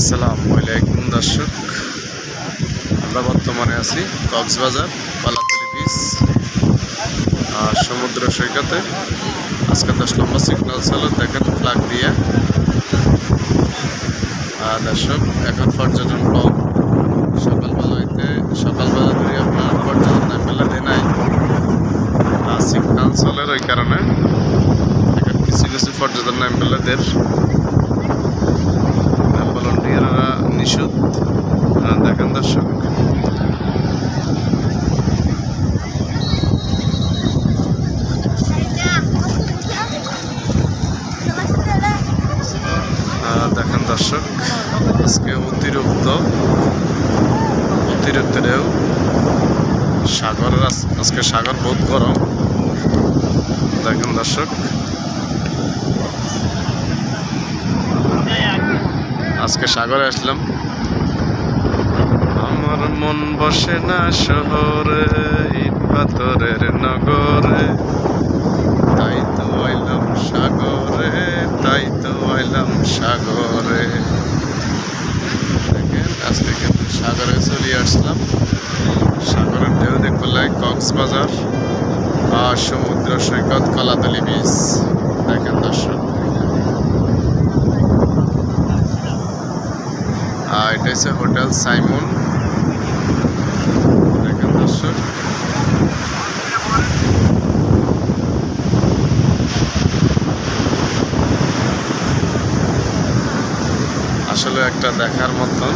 আসসালামু আলাইকুম, দর্শক। আমরা বর্তমানে আছি কক্সবাজার, পালাতলি বিচ আর সমুদ্র সৈকতে। আজকে দশ নম্বর সিগন্যাল ছিল দেখেন ফ্ল্যাগ দিয়ে। আর দর্শক, এখন পর্যটন কম সকালবেলাতে সকালবেলা ধরে আপনার পর্যটন নাই মেলাতে নাই। আর সিগন্যাল চলের ওই কারণে। এখন কিছু কিছু পর্যটন নাই মেলাদের নিষুধ। আহ, দেখেন দর্শক। আহ, দেখেন দর্শক। আজকে অতিরিক্ত অতিরিক্ত ঢেউ। সাগরের আজ- আজকে সাগর বহুত গরম। দেখেন দর্শক। আজকে সাগরে আসলাম। আমার মন বসে না শহরে পাথরের নগরে। তাই তো আইলাম সাগরে, তাই তো আইলাম সাগরে। দেখেন, আজকে কিন্তু সাগরে চলে আসলাম। সাগরের ঢেউ দেখতে লাগে কক্সবাজার আর সমুদ্র সৈকত কলাতলি বিচ দেখেন দর্শক আর এটা হচ্ছে হোটেল সাইমন। আসলে একটা দেখার মতন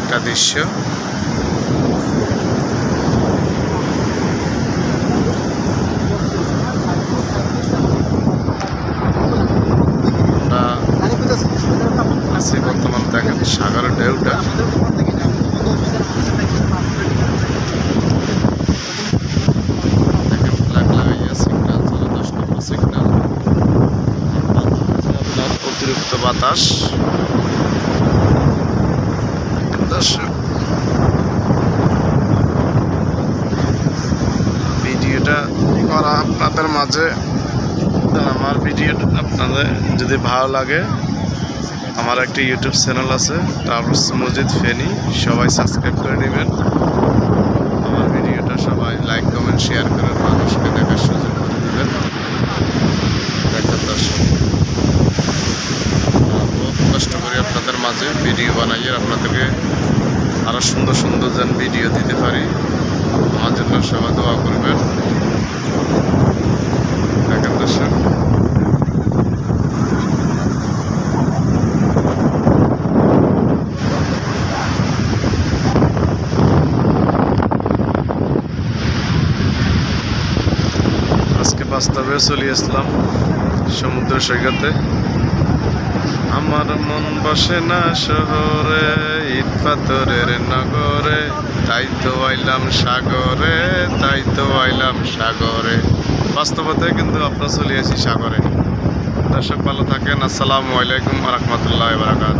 একটা দৃশ্য আমরা আছি বর্তমান দেখেন সাগরের ঢেউটা। অতিরিক্ত বাতাস। করা আপনাদের মাঝে। আমার ভিডিও আপনাদের যদি ভালো লাগে আমার একটা ইউটিউব চ্যানেল আছে ট্রাভেলস মজিদ ফেনি, সবাই সাবস্ক্রাইব করে নেবেন। আমার ভিডিওটা সবাই লাইক কমেন্ট শেয়ার করে মানুষকে দেখার সুযোগ করে দেবেন। দেখার দর্শক। বহুত কষ্ট করে আপনাদের মাঝে ভিডিও বানাইয়ে আপনাদেরকে আরও সুন্দর সুন্দর যেন ভিডিও দিতে পারি। আমার জন্য সবাই দোয়া করবেন দেখেন দর্শক আজকে বাস্তবে চলে আসলাম সমুদ্র সৈকতে। আমার মন বসে না শহরে, ইট পাথরের নগরে। তাই তো আইলাম সাগরে, তাই তো আইলাম সাগরে। বাস্তবতে কিন্তু আপনার চলে আসি সাগরে। দর্শক ভালো থাকেন, আসসালামু আলাইকুম রহমতুল্লাহ বারাকাত